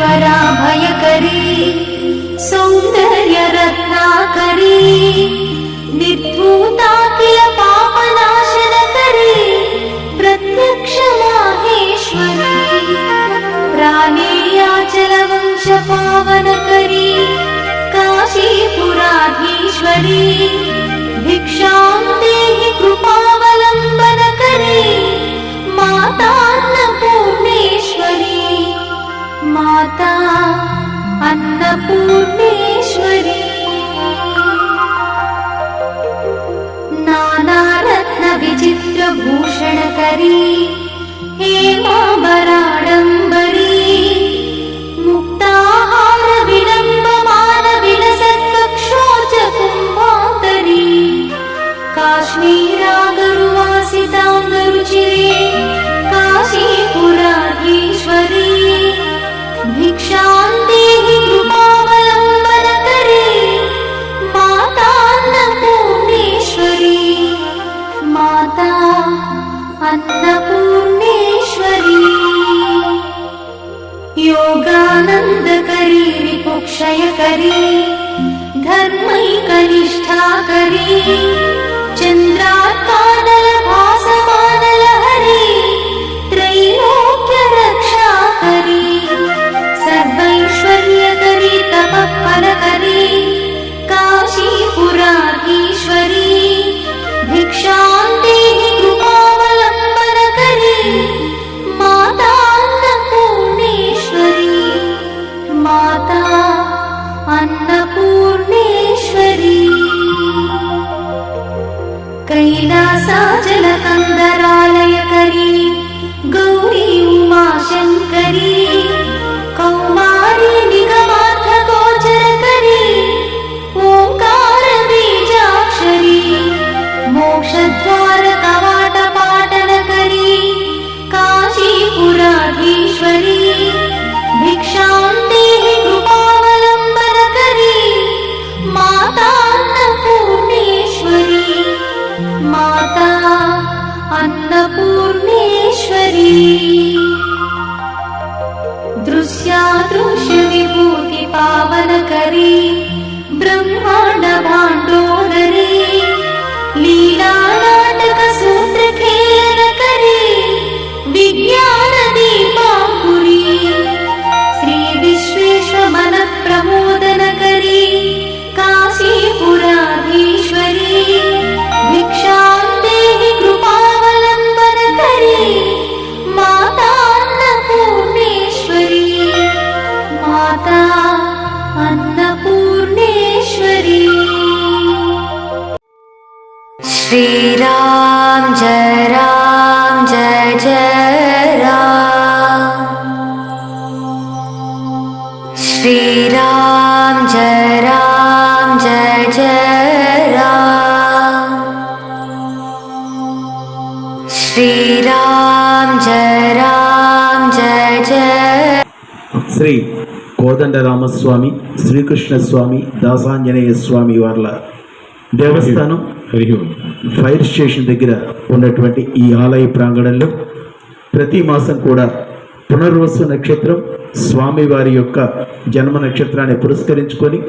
वराभयकरी सौन्दर्यरत्नाकरी निर्धूता किल पापनाशनकरी प्रत्यक्ष माहेश्वरी प्राणेयाचलवंशपावनकरी काशीपुराधीश्वरी भिक्षां देहि कृपावलम्बनकरी मातान्नपूर्णेश्वरी माता अन्नपूर्णेश्वरी। नानारत्नविचित्रभूषणकरी हे माराडम्बरी मुक्ताहारविडम्ब मानविलसत्पक्षोचातरी काश्मीरा क्षयकरी धर्मैकनिष्ठाकरी धर्मै శ్రీ కోదండరామస్వామి శ్రీకృష్ణ స్వామి దాసాంజనేయ స్వామి వార్ల దేవస్థానం ఫైర్ స్టేషన్ దగ్గర ఉన్నటువంటి ఈ ఆలయ ప్రాంగణంలో ప్రతి మాసం కూడా పునర్వసు నక్షత్రం స్వామివారి యొక్క జన్మ నక్షత్రాన్ని పురస్కరించుకొని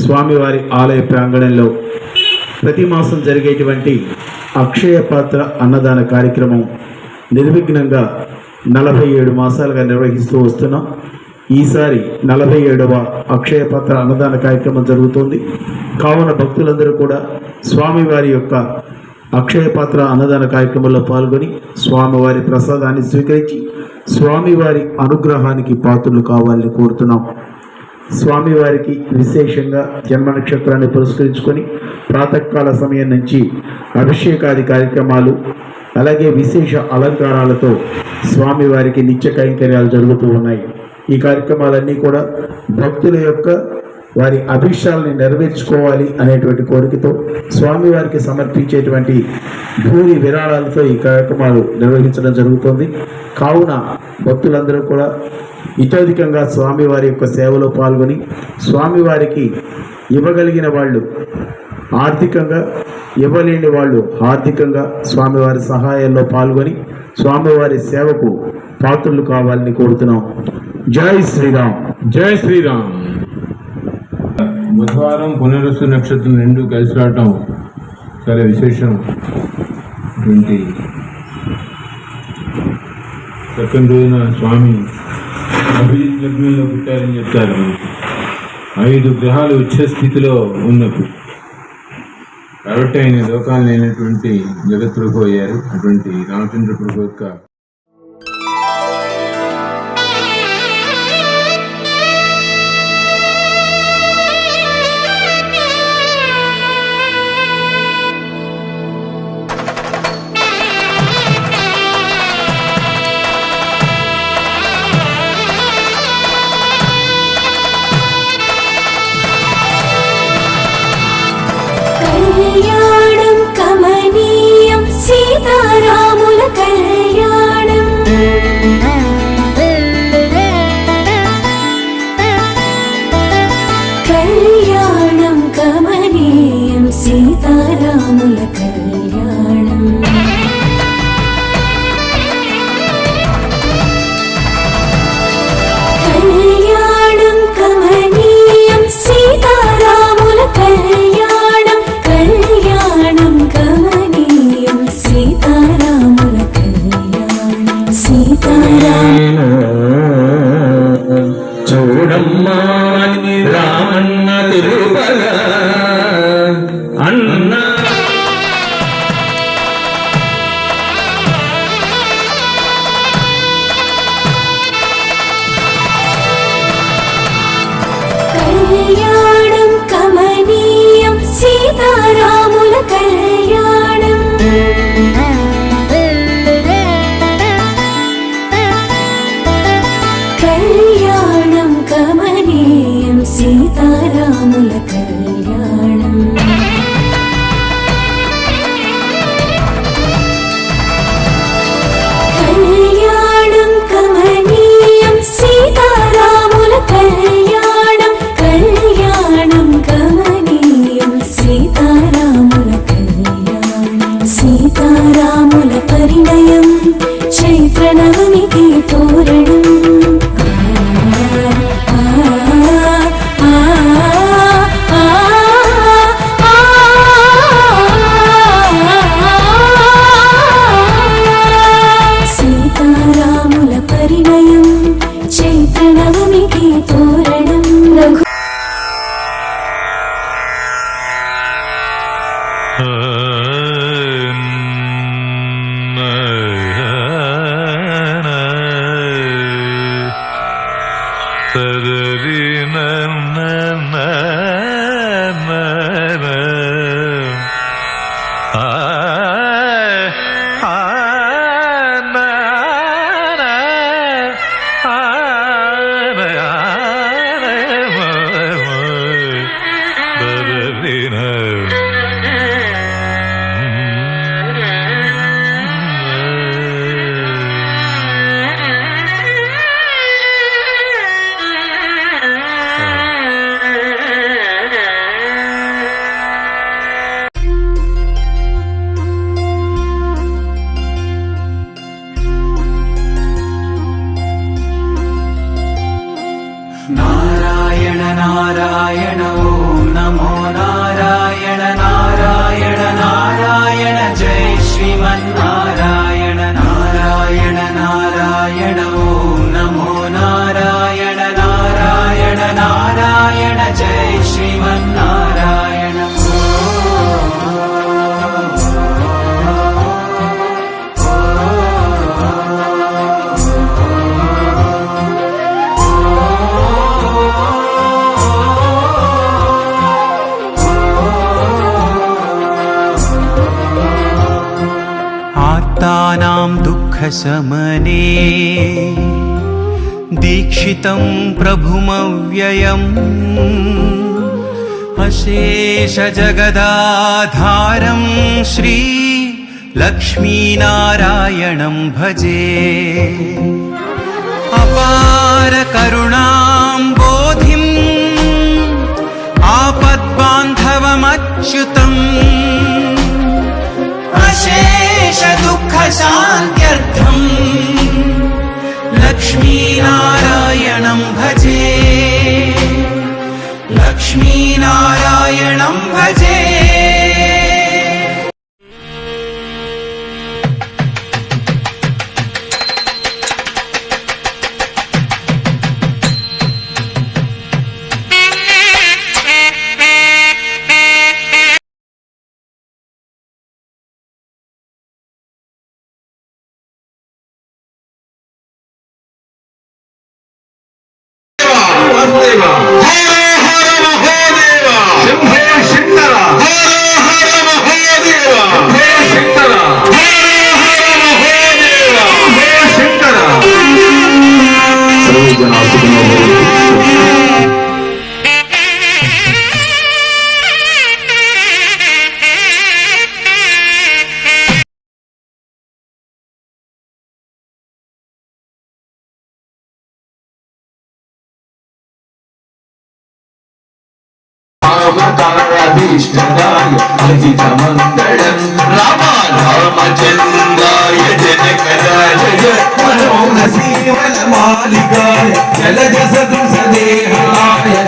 స్వామివారి ఆలయ ప్రాంగణంలో ప్రతి మాసం జరిగేటువంటి అక్షయ పాత్ర అన్నదాన కార్యక్రమం నిర్విఘ్నంగా నలభై ఏడు మాసాలుగా నిర్వహిస్తూ వస్తున్నాం. ఈసారి నలభై ఏడవ అక్షయపాత్ర అన్నదాన కార్యక్రమం జరుగుతోంది. కావున భక్తులందరూ కూడా స్వామివారి యొక్క అక్షయ పాత్ర అన్నదాన కార్యక్రమంలో పాల్గొని స్వామివారి ప్రసాదాన్ని స్వీకరించి స్వామివారి అనుగ్రహానికి పాత్రలు కావాలని కోరుతున్నాం. స్వామివారికి విశేషంగా జన్మ నక్షత్రాన్ని పురస్కరించుకొని ప్రాతకాల సమయం నుంచి అభిషేకాది కార్యక్రమాలు అలాగే విశేష అలంకారాలతో స్వామివారికి నిత్య కైంకర్యాలు జరుగుతూ ఉన్నాయి. ఈ కార్యక్రమాలన్నీ కూడా భక్తుల యొక్క వారి అభిష్టాలని నెరవేర్చుకోవాలి అనేటువంటి కోరికతో స్వామివారికి సమర్పించేటువంటి భూరి విరాళాలతో ఈ కార్యక్రమాలు నిర్వహించడం జరుగుతుంది. కావున భక్తులందరూ కూడా ఇతోధికంగా స్వామివారి యొక్క సేవలో పాల్గొని స్వామివారికి ఇవ్వగలిగిన వాళ్ళు ఆర్థికంగా ఇవ్వలేని వాళ్ళు ఆర్థికంగా స్వామివారి సహాయంలో పాల్గొని స్వామివారి సేవకు పాత్రలు కావాలని కోరుతున్నాం. జై శ్రీరామ్. జై శ్రీరామ్. బుధవారం పునరుసు నక్షత్రం రెండు కలిసి రావటం చాలా విశేషం. అటువంటి సెకండ్ రోజున స్వామి అభిజిత్ లగ్నంలో పుట్టారని చెప్తారు. ఐదు గ్రహాలు ఉచ్చ స్థితిలో ఉన్నప్పుడు కాబట్టి ఆయన లోకాలు లేనటువంటి జగత్ ప్రభు అయ్యారు. అటువంటి రామచంద్ర ప్రభు యొక్క তারা दुःखशमने दीक्षितं प्रभुमव्ययम् अशेषजगदाधारं श्री लक्ष्मीनारायणं भजे। अपारकरुणां बोधिम् आपद्बान्धवमच्युतम्। अशेषदुःखशान्त्यर्थम् क्लेशदुःखशान्त्यर्थम् రామకారాధీష్టాయ మంగళం రామ రామచంద్రాయ జనకరాయ మనోహసీవల మాలికాయ జలజ సదృశ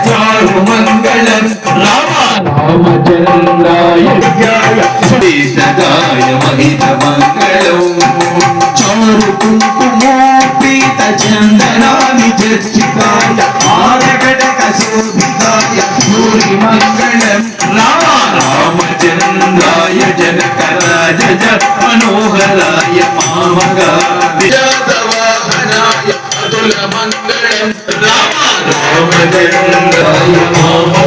చారు మంగళం రామ రామచంద్రాయ విద్యాయ మహిత మంగళం చారు కుంకుమోపీత చందనాని చర్చితాయ ఆరగడ శోభితాయ భూరి మంగళం. రామ రామచంద్రాయ జనకరాజ మనోహరాయ మామగాయ వాహనాయ అతుల మంగళం. రామ రామచంద్రాయ మామగాయ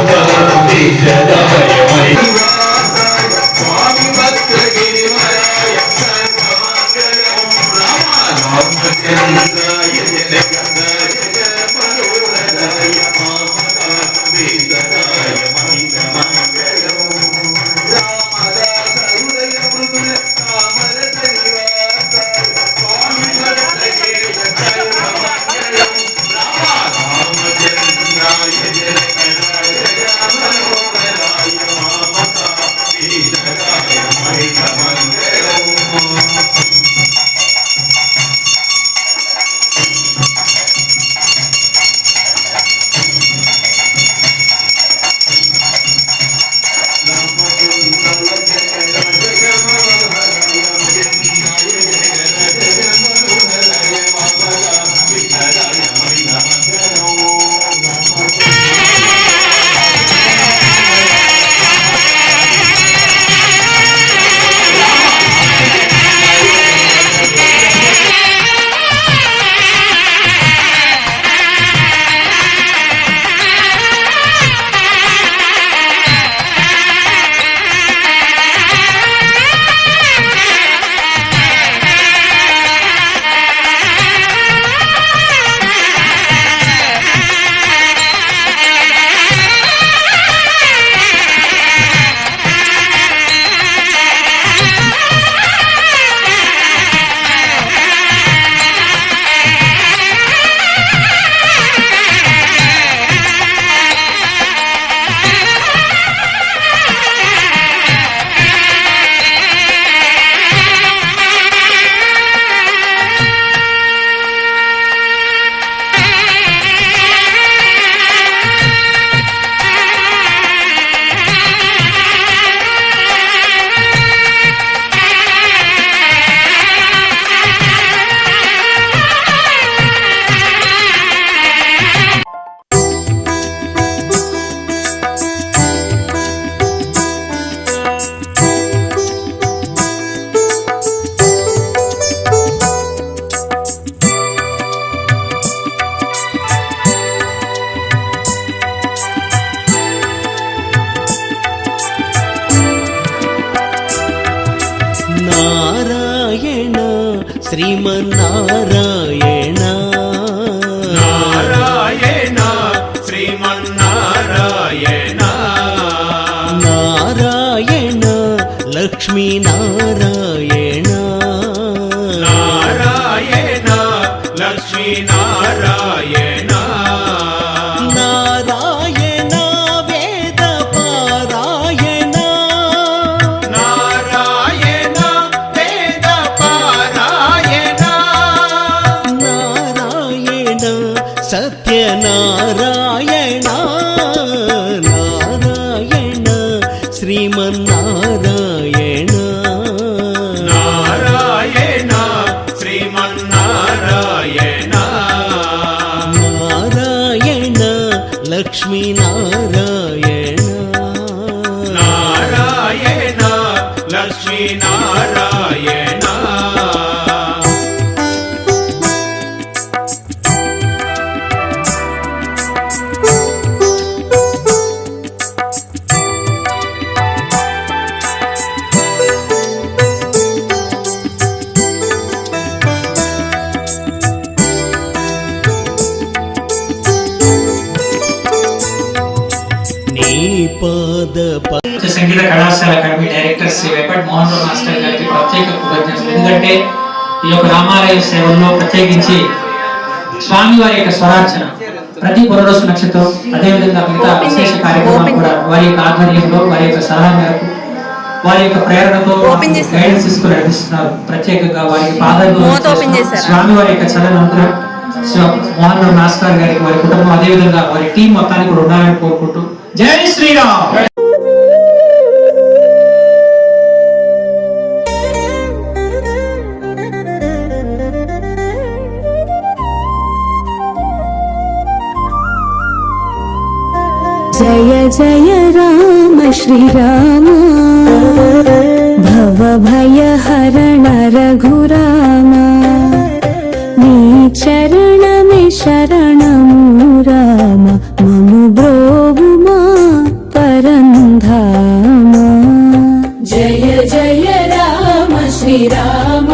సేవల్లో ప్రత్యేకించి స్వామి వారి యొక్క స్వరార్చన ప్రతి పునరోజు నక్షత్రం అదేవిధంగా మిగతా విశేష కార్యక్రమాలు కూడా వారి యొక్క ఆధ్వర్యంలో వారి యొక్క సలహా మేరకు వారి యొక్క ప్రేరణతో గైడెన్స్ ఇస్తూ నడిపిస్తున్నారు ప్రత్యేకంగా వారికి పాదాలు స్వామి వారి యొక్క చలని అనుగ్రహం శ్రీ మోహన్ రావు మాస్టర్ గారికి వారి కుటుంబం అదేవిధంగా వారి టీం మొత్తానికి కూడా ఉండాలని కోరుకుంటూ జై శ్రీరామ్! श्रीराम। भवभयहरण रघुराम हरण रघु राम नि शरणं राम मम भ्रो मा परन् धाम जय जय राम श्रीराम।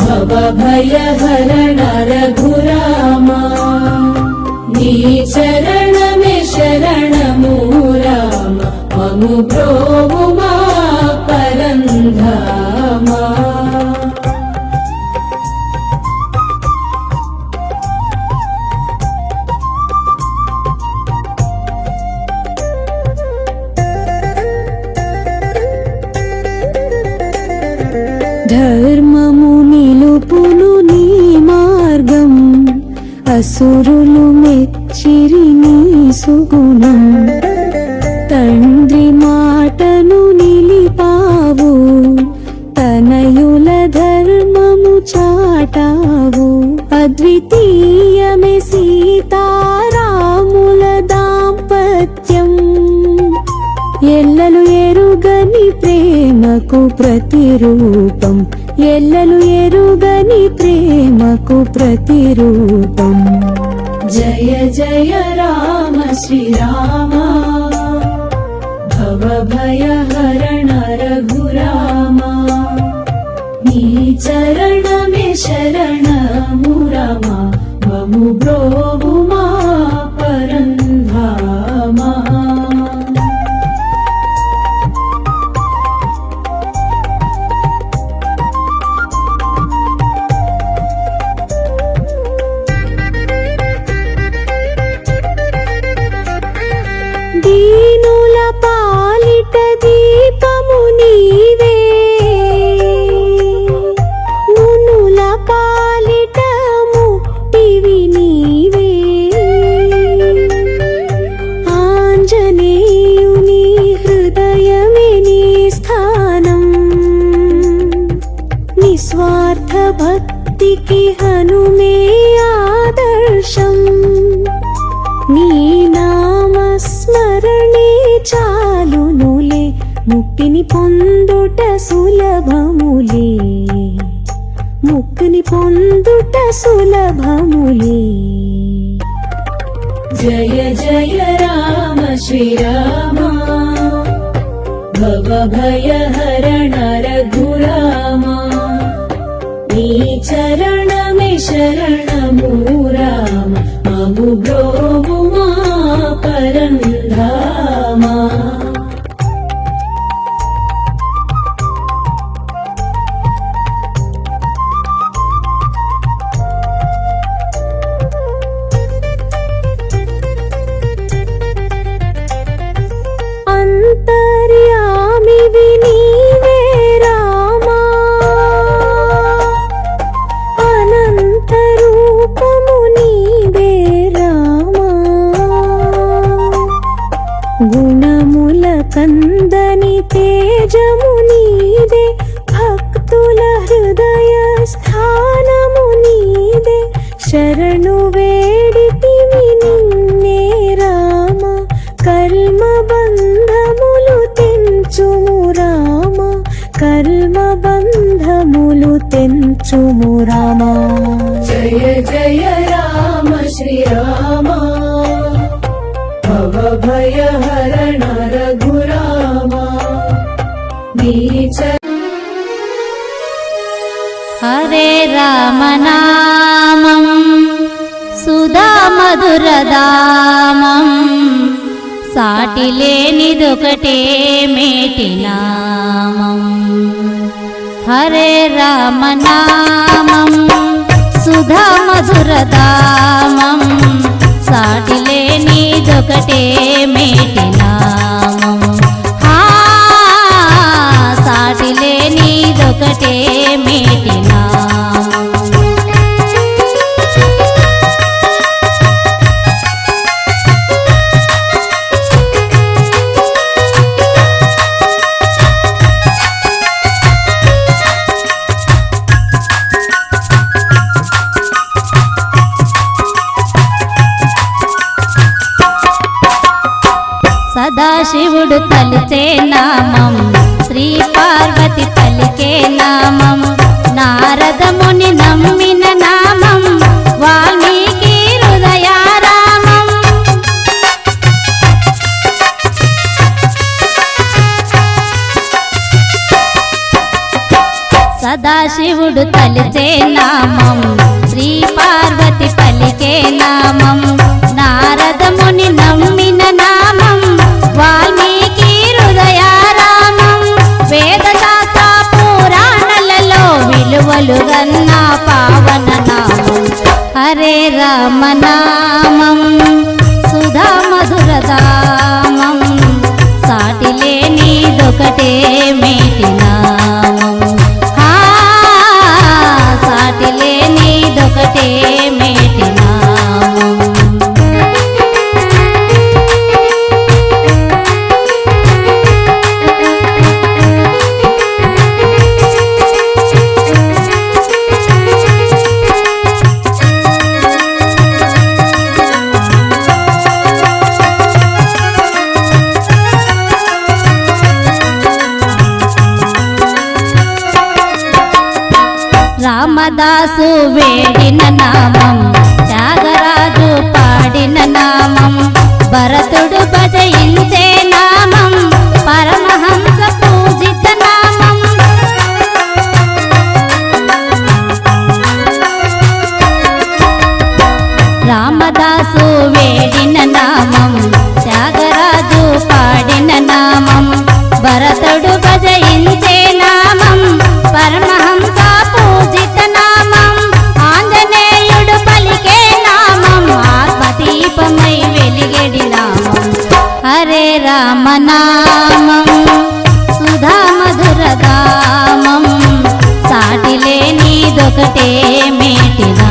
भवभयहरण भय అసురులు మెచ్చిరి నీ సుగుణం. చరణమే శరణము రామ. మము బ్రో ముక్తిని పొందుట సులభములే. ముక్తిని పొందుట సులభములే. జయ జయ రామ శ్రీరామ భవ భయ హరణ రఘురామ చరణమే శరణము రామ. మము బ్రోవుమా తేజము లేనిదొకటే మేటి నామం. హరే రామనామం సుధామధురదామం సాటి లేనిదొకటే మేటి నామం. సాటి లేనిదొకటే మేటి శివుడు పలిచే నామం. శ్రీ పార్వతి పలికే నామం. నారద ముని నమ్మిన నామం. వాల్మీకి హృదయారామం. సదాశివుడు తలిచే నామం. విలువలు పావన నామం. హరే రామనామం సుధా మధురదామం సాటి లేనిదొకటే మేటి నామం. ఆ, సాటి రామదాసు వేడిన నామం. రామనామం సుధా సాటిలే నీదొకటే మేటినా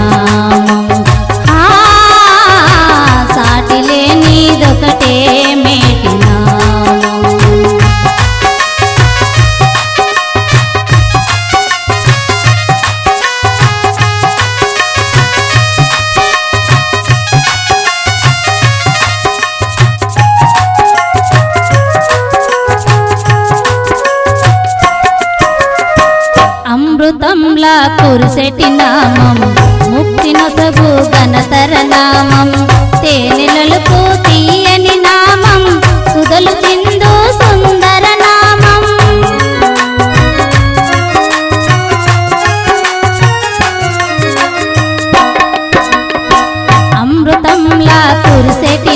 మొదటి నామం ముక్తి నొసగు గణతర నామం తేనెలకు తీయని నామం సుదలు తిందు సుందర నామం. అమృతంలా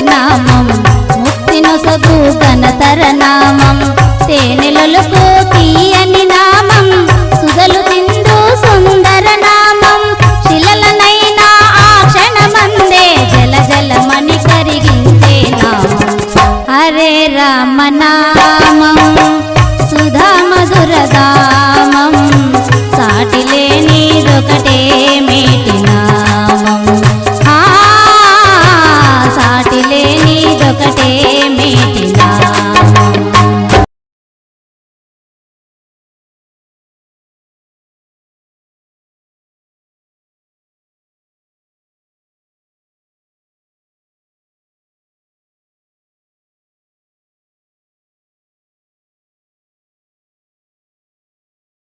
నామం